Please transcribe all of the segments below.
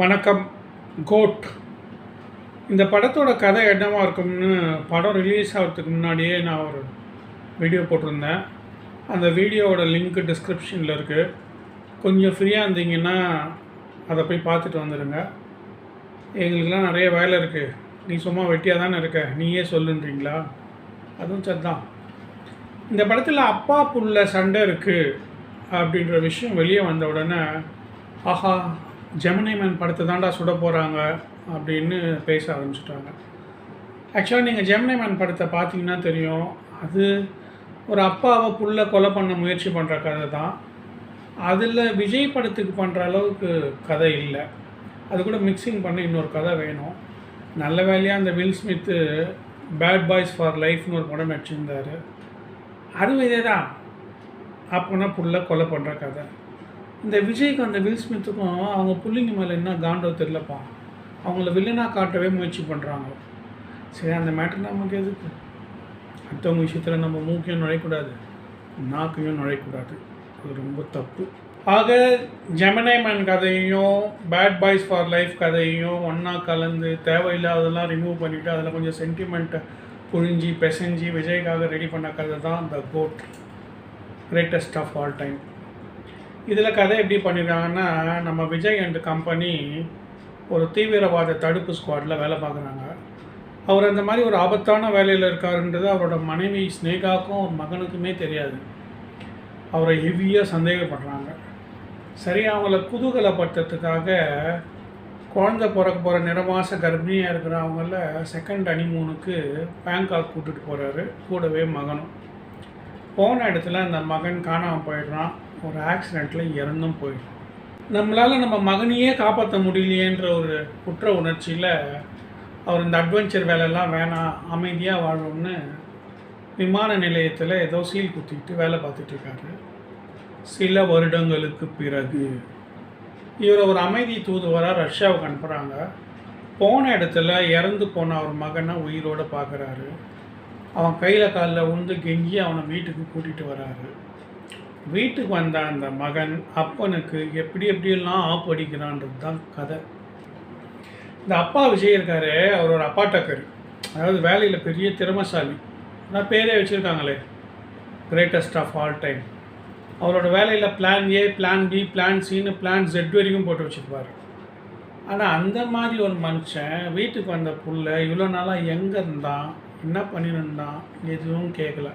வணக்கம். கோட். இந்த படத்தோட கதை என்னவா இருக்கும்னு படம் ரிலீஸ் ஆகிறதுக்கு முன்னாடியே நான் ஒரு வீடியோ போட்டிருந்தேன். அந்த வீடியோவோட லிங்க் டிஸ்கிரிப்ஷனில் இருக்குது கொஞ்சம் ஃப்ரீயாக இருந்தீங்கன்னா அதை போய் பார்த்துட்டு வந்துடுங்க எங்களுக்கெல்லாம் நிறைய வேலை இருக்குது நீ சும்மா வெட்டியாக தானே இருக்க? நீயே சொல்லுன்றீங்களா? அதுவும் சரிதான். இந்த படத்தில் அப்பா புள்ள சண்டை இருக்குது அப்படின்ற விஷயம் வெளியே வந்த உடனே ஆஹா ஜெமினி மேன் படத்தை தாண்டா சுட போகிறாங்க அப்படின்னு பேச ஆரம்பிச்சிட்டாங்க. ஆக்சுவலாக நீங்கள் ஜெமினி மேன் படத்தை பார்த்தீங்கன்னா தெரியும். அது ஒரு அப்பாவை புள்ள கொலை பண்ண முயற்சி பண்ணுற கதை தான். அதில் விஜய் படத்துக்கு பண்ணுற அளவுக்கு கதை இல்லை. அது கூட மிக்சிங் பண்ண இன்னொரு கதை வேணும். நல்ல வேலையாக அந்த Will Smith bad boys for லைஃப்னு ஒரு படம் நடிச்சிருந்தார். அதுவும் இதே தான். அப்போனா புள்ள கொலை பண்ணுற கதை. இந்த விஜய்க்கு அந்த வில் ஸ்மித்துக்கும் அவங்க புள்ளிங்க மேலே என்ன காண்டோ தெரிலப்பா அவங்கள வில்லனாக காட்டவே முயற்சி பண்ணுறாங்க சரி அந்த மேட்டர் நமக்கு எதுக்கு? அடுத்தவங்க விஷயத்தில் நம்ம மூக்கையும் நுழையக்கூடாது நாக்கையும் நுழையக்கூடாது. அது ரொம்ப தப்பு. ஆக ஜெமனைமன் கதையையும் பேட் பாய்ஸ் ஃபார் லைஃப் கதையையும் ஒன்றா கலந்து தேவையில்லாததெல்லாம் ரிமூவ் பண்ணிவிட்டு அதில் கொஞ்சம் சென்டிமெண்ட்டை புரிஞ்சு பெசஞ்சு விஜய்க்காக ரெடி பண்ண கதை தான் the GOAT greatest of all time இதில் கதை எப்படி பண்ணியிருக்காங்கன்னா நம்ம விஜய் அண்ட் கம்பெனி ஒரு தீவிரவாத தடுப்பு ஸ்குவாடில் வேலை பார்க்குறாங்க. அவர் அந்த மாதிரி ஒரு ஆபத்தான வேலையில் இருக்காருன்றது அவரோட மனைவி ஸ்னேகாக்கும் ஒரு மகனுக்குமே தெரியாது. அவரை ஹெவியாக சந்தேகப்படுறாங்க. சரி அவங்கள குதூகலப்படுத்துறதுக்காக குழந்தை பிறக்க போகிற நிறமாச கர்ப்பிணியாக இருக்கிறவங்கள செகண்ட் அனிமூனுக்கு பேங்காக் கூட்டிகிட்டு போகிறாரு கூடவே மகனும். போன இடத்துல அந்த மகன் காணாமல் போயிடுறான். ஒரு ஆக்சிடெண்ட்டில் இறந்தும் போயிடும். நம்மளால் நம்ம மகனையே காப்பாற்ற முடியலையேன்ற ஒரு குற்ற உணர்ச்சியில் அவர் இந்த அட்வென்ச்சர் வேலையெல்லாம் வேணாம் அமைதியாக வாழணும்னு விமான நிலையத்தில் ஏதோ சீல் குத்திக்கிட்டு வேலை பார்த்துட்ருக்காரு சில வருடங்களுக்கு பிறகு இவர் ஒரு அமைதி தூதுவராக ரஷ்யாவுக்கு அனுப்புகிறாங்க போன இடத்துல இறந்து போன அவர் மகனை உயிரோடு பார்க்குறாரு அவன் கையில் காலில் உழுந்து கெஞ்சி அவனை வீட்டுக்கு கூட்டிகிட்டு வராரு. வீட்டுக்கு வந்த அந்த மகன் அப்பனுக்கு எப்படி எப்படியெல்லாம் ஆப் அடிக்கிறான்றது தான் கதை. இந்த அப்பா விஜய் இருக்காரு அவர் ஒரு அப்பாட்டக்கர் அதாவது வேலையில் பெரிய திறமசாலி. நான் பேரே வச்சுருக்காங்களே. கிரேட்டஸ்ட் ஆஃப் ஆல் டைம் அவரோட வேலையில் plan A plan B plan Chinnu plan Z வரைக்கும் போட்டு வச்சுருப்பார். ஆனால் அந்த மாதிரி ஒரு மனுஷன் வீட்டுக்கு வந்த புள்ள இவ்வளோ நாளாக எங்கே இருந்தான் என்ன பண்ணியிருந்தான் எதுவும் கேட்கல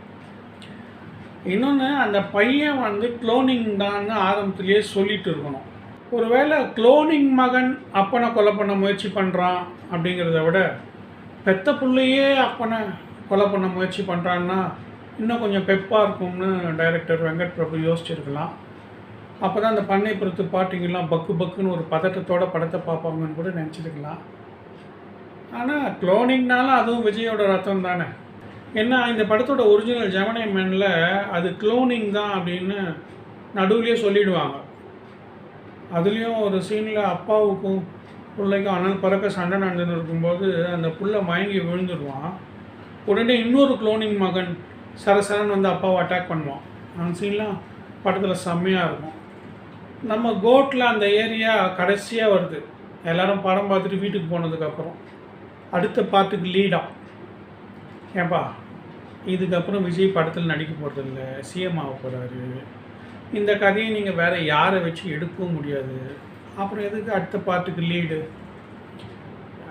இன்னொன்று அந்த பையன் வந்து குளோனிங் தான்னு ஆரம்பத்திலேயே சொல்லிட்டு இருக்கணும். ஒருவேளை குளோனிங் மகன் அப்பனை கொலை பண்ண முயற்சி பண்ணுறான் அப்படிங்கிறத விட பெத்த பிள்ளையே அப்பனை கொலை பண்ண முயற்சி பண்ணுறான்னா இன்னும் கொஞ்சம் பெப்பாக இருக்கும்னு டைரக்டர் வெங்கட் பிரபு யோசிச்சிருக்கலாம். அப்போ தான் அந்த பண்ணைப்புறத்து பாட்டிங்கெல்லாம் பக்கு பக்குன்னு ஒரு பதட்டத்தோட படத்தை பார்ப்பாங்கன்னு கூட நினச்சிருக்கலாம். ஆனால் குளோனிங்னால அதுவும் விஜயோட ரத்தம் தானே? ஏன்னா இந்த படத்தோட ஒரிஜினல் ஜெமனை மேனில் அது க்ளோனிங் தான் அப்படின்னு நடுவுலேயே சொல்லிடுவாங்க. அதுலேயும் ஒரு சீனில் அப்பாவுக்கும் பிள்ளைக்கும் அண்ணன் பறக்க சண்டை நடந்துன்னு இருக்கும்போது அந்த புள்ள மயங்கி விழுந்துடுவான் உடனே இன்னொரு குளோனிங் மகன் சரசரன் வந்து அப்பாவை அட்டாக் பண்ணுவான். அந்த சீன்லாம் படத்தில் செம்மையாக இருக்கும். நம்ம கோட்டில் அந்த ஏரியா கடைசியாக வருது. எல்லோரும் படம் பார்த்துட்டு வீட்டுக்கு போனதுக்கப்புறம் அடுத்த பாட்டுக்கு லீடாக ஏன்பா இதுக்கப்புறம் விஜய் படத்தில் நடிக்க போகிறதில்ல சிஎம் ஆக போகிறாரு இந்த கதையை நீங்கள் வேறு யாரை வச்சு எடுக்கவும் முடியாது. அப்புறம் எதுக்கு அடுத்த பாட்டுக்கு லீடு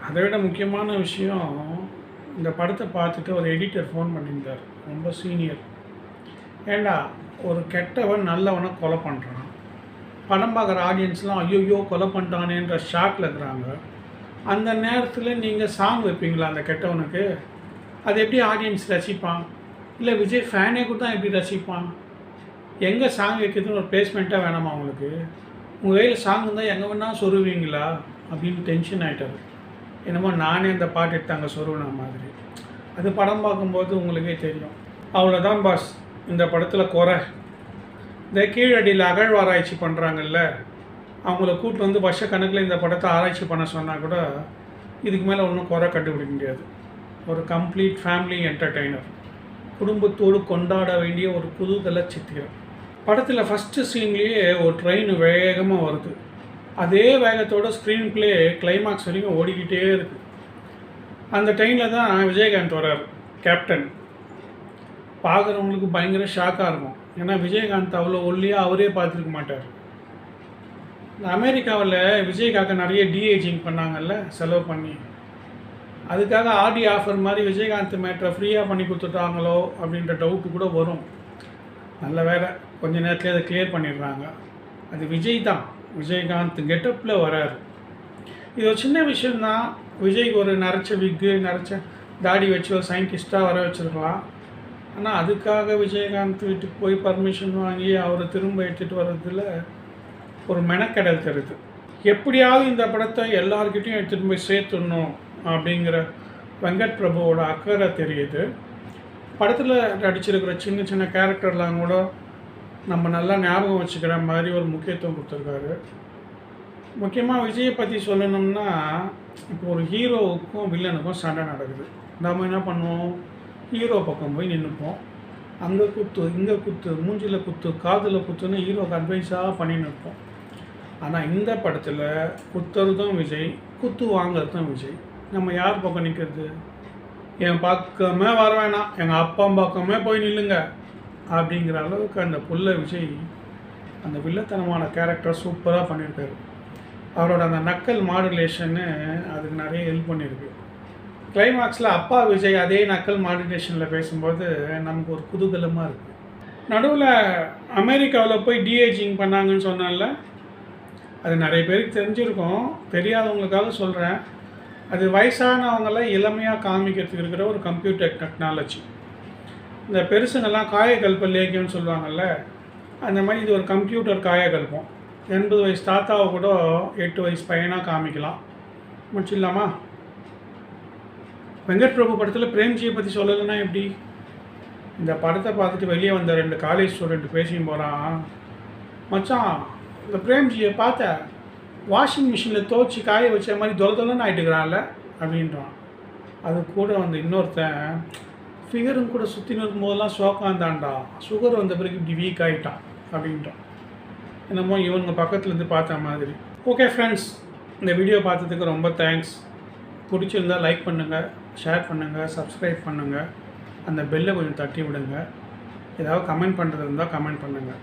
அதை விட முக்கியமான விஷயம் இந்த படத்தை பார்த்துட்டு ஒரு எடிட்டர் ஃபோன் பண்ணியிருந்தார். ரொம்ப சீனியர் ஏண்டா ஒரு கெட்டவன் நல்லவனை கொலை பண்ணுறான் படம் பார்க்குற ஆடியன்ஸ்லாம் ஐயோயோ கொலை பண்ணிட்டானேன்ற ஷாக்கில் இருக்கிறாங்க. அந்த நேரத்தில் நீங்கள் சாங் வைப்பீங்களா அந்த கெட்டவனுக்கு? அது எப்படி ஆடியன்ஸ் ரசிப்பான்? இல்லை விஜய் ஃபேனே கூட தான் எப்படி ரசிப்பான்? எங்கே சாங் வைக்கிறதுன்னு ஒரு பிளேஸ்மெண்ட்டாக வேணாமா அவங்களுக்கு உங்கள் கையில் சாங் இருந்தால் எங்கே வேணால் சொருவீங்களா அப்படின்னு டென்ஷன் ஆகிட்டார் என்னமோ நானே அந்த பாட்டு எடுத்தாங்க சொருவின மாதிரி. அது படம் பார்க்கும்போது உங்களுக்கே தெரியும். அவ்வளோதான் பாஸ் இந்த படத்தில் குறை. இந்த கீழடியில் அகழ்வாராய்ச்சி பண்ணுறாங்கல்ல அவங்கள கூப்பிட்டு வந்து வருஷ கணக்கில் இந்த படத்தை ஆராய்ச்சி பண்ண சொன்னால் கூட இதுக்கு மேலே ஒன்றும் குறை கண்டுபிடிக்க முடியாது. ஒரு கம்ப்ளீட் ஃபேமிலி என்டர்டெய்னர் குடும்பத்தோடு கொண்டாட வேண்டிய ஒரு குதூகல சித்திரம். படத்தில் ஃபஸ்ட்டு சீன்லேயே ஒரு ட்ரெயின் வேகமாக வருது. அதே வேகத்தோட ஸ்க்ரீன் பிளே கிளைமாக்ஸ் வரைக்கும் ஓடிக்கிட்டே இருக்குது அந்த ட்ரெயினில் தான் விஜயகாந்த் வர்றார் கேப்டன் பார்க்குறவங்களுக்கு பயங்கர ஷாக்காக இருக்கும். ஏன்னா விஜயகாந்த் அவ்வளோ ஒல்லியாக அவரே பார்த்துருக்க மாட்டார். இந்த அமெரிக்காவில் விஜய்க்காக நிறைய டிஏஜிங் பண்ணாங்கல்ல செலவு பண்ணி. அதுக்காக ஆடி ஆஃபர் மாதிரி விஜயகாந்த் மேட்ரை ஃப்ரீயாக பண்ணி கொடுத்துட்டாங்களோ அப்படின்ற டவுட்டு கூட வரும். நல்ல வேலை கொஞ்ச நேரத்தில் அதை கிளியர் பண்ணிடுறாங்க. அது விஜய் தான். விஜயகாந்த் கெட்டப்பில் வராரு. இது ஒரு சின்ன விஷயந்தான் விஜய்க்கு ஒரு நரைச்ச விக்கு நரைச்ச தாடி வச்சு ஒரு சயின்டிஸ்ட்டாக வர வச்சுருக்கலாம். ஆனால் அதுக்காக விஜயகாந்த் வீட்டுக்கு போய் பர்மிஷன் வாங்கி அவரை திரும்ப எடுத்துகிட்டு வர்றதுல ஒரு மெனக்கெடல் தருது. எப்படியாவது இந்த படத்தை எல்லார்கிட்டையும் எடுத்துகிட்டு போய் சேர்த்துடணும். அப்படிங்கிற வெங்கட் பிரபுவோட அக்கறை தெரியுது. படத்தில் நடிச்சிருக்கிற சின்ன சின்ன கேரக்டர்லாம் கூட நம்ம நல்லா ஞாபகம் வச்சுக்கிற மாதிரி ஒரு முக்கியத்துவம் கொடுத்துருக்காரு. முக்கியமாக விஜயை பற்றி சொல்லணும்னா இப்போ ஒரு ஹீரோவுக்கும் வில்லனுக்கும் சண்டை நடக்குது. நம்ம என்ன பண்ணுவோம்? ஹீரோ பக்கம் போய் நின்றுப்போம் அங்கே குத்து இங்கே குத்து மூஞ்சில் குத்து காதில் குத்துன்னு ஹீரோக்கு அட்வைஸாக பண்ணி நிற்போம். ஆனால் இந்த படத்தில் குத்துறதும் விஜய் குத்து வாங்குறதும் விஜய். நம்ம யார் பக்கம் நிற்கிறது என் பக்கமே வர வேணாம். எங்கள் அப்பா பக்கமே போய் நில்லுங்க. அப்படிங்கிற அளவுக்கு அந்த புள்ள விஜய் அந்த வில்லத்தனமான கேரக்டர் சூப்பராக பண்ணியிருக்காரு. அவரோட அந்த நக்கல் மாடுலேஷன்னு அதுக்கு நிறைய ஹெல்ப் பண்ணியிருக்கு. கிளைமாக்ஸில் அப்பா விஜய் அதே நக்கல் மாடுலேஷனில் பேசும்போது நமக்கு ஒரு குதூகலமாக இருக்குது நடுவில் அமெரிக்காவில் போய் டிஏஜிங் பண்ணாங்கன்னு சொன்னால அது நிறைய பேருக்கு தெரிஞ்சிருக்கும். தெரியாதவங்களுக்காக சொல்கிறேன் அது வயசானவங்கள இளமையாக காமிக்கிறதுக்கு இருக்கிற ஒரு கம்ப்யூட்டர் டெக்னாலஜி இந்த பெருசுங்கெல்லாம் காயக்கல்ப லேக்கியம்னு சொல்லுவாங்கள்ல அந்த மாதிரி இது ஒரு கம்ப்யூட்டர் காயக்கல்பம். எண்பது வயசு தாத்தாவை கூட எட்டு வயசு பையனாக காமிக்கலாம். முடிச்சிடலாமா? வெங்கட் பிரபு படத்தில் பிரேம்ஜியை பற்றி சொல்லலைன்னா எப்படி? இந்த படத்தை பார்த்துட்டு வெளியே வந்த ரெண்டு காலேஜ் ஸ்டூடெண்ட் பேசியும் போகிறான் மச்சான் இந்த பிரேம்ஜியை பார்த்த? வாஷிங் மிஷினில் துவச்சி காய வச்ச மாதிரி தொலை தொலைன்னு ஆகிட்டுக்கிறான்ல அப்படின்றான். அது கூட வந்து இன்னொருத்தன் ஃபிகரும் கூட சுற்றின்னு இருக்கும்போதெல்லாம் சோக்காந்தான்டா. சுகர் வந்த பிறகு இப்படி வீக் ஆகிட்டான் அப்படின்றான். என்னமோ இவனுங்க பக்கத்துலேருந்து பார்த்த மாதிரி. ஓகே ஃப்ரெண்ட்ஸ் இந்த வீடியோ பார்த்ததுக்கு ரொம்ப தேங்க்ஸ் பிடிச்சிருந்தா லைக் பண்ணுங்கள் ஷேர் பண்ணுங்கள் சப்ஸ்கிரைப் பண்ணுங்கள் அந்த பெல்லை கொஞ்சம் தட்டி விடுங்க. ஏதாவது கமெண்ட் பண்ணுறது இருந்தால் கமெண்ட் பண்ணுங்கள்